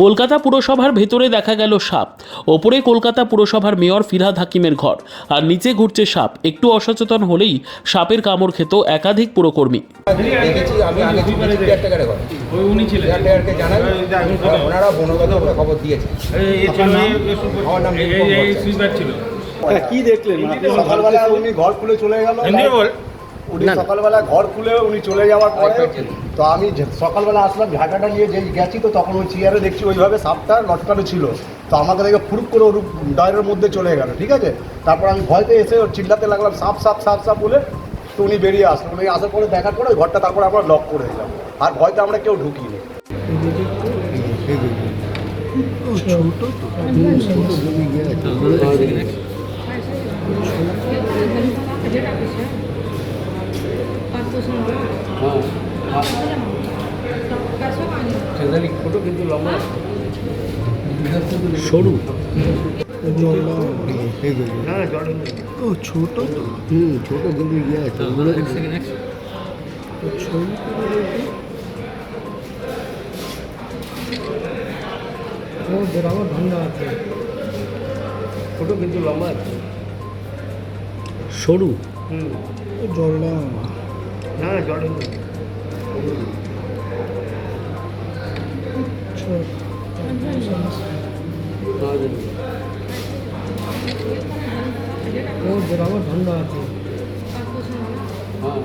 কলকাতা পুরসভার ভেতরে দেখা গেল সাপ। ওপরে কলকাতা পুরসভার মেয়র ফিরহাদ হাকিমের ঘর। আর নিচে ঘুরছে সাপ। একটু অসচেতন হলেই সাপের কামড় খেত একাধিক পুরকর্মী। দেখেছি আমি আগে উনি ছিলেন। জানাই ওনারা বনগত খবর দিয়েছে। আমার নাম ছিল। হ্যাঁ, কি দেখলেন? সকালবেলা উনি ঘর খুলে চলে গেল। উনি সকালবেলা ঘর খুলে উনি চলে যাওয়ার পরে তো আমি সকালবেলা আসলাম ঝাঁটাটা নিয়ে যে গেছি তো তখন ওই চেয়ারে দেখছি ওইভাবে সাপটা লটকানো ছিল। তো আমাকে দেখে ফুরুক করে ওর ডয়ের মধ্যে চলে গেল ঠিক আছে? তারপর আমি ভয়তে এসে ওর চিল্লাতে লাগলাম সাপ সাপ সাপ সাপ বলে তো উনি বেরিয়ে আসলো। উনি আসার পরে দেখার পরে ওই ঘরটা তারপরে আমরা লক করে দিলাম। আর ভয়তে আমরা কেউ ঢুকিনি। সরু। ও ছোট তো। হুম ছোট বেরিয়ে গিয়েছে ছোট কিন্তু লম্বা আছে। সরু। জলটা না জলে ও বরাবর ঠান্ডা আছে। হ্যাঁ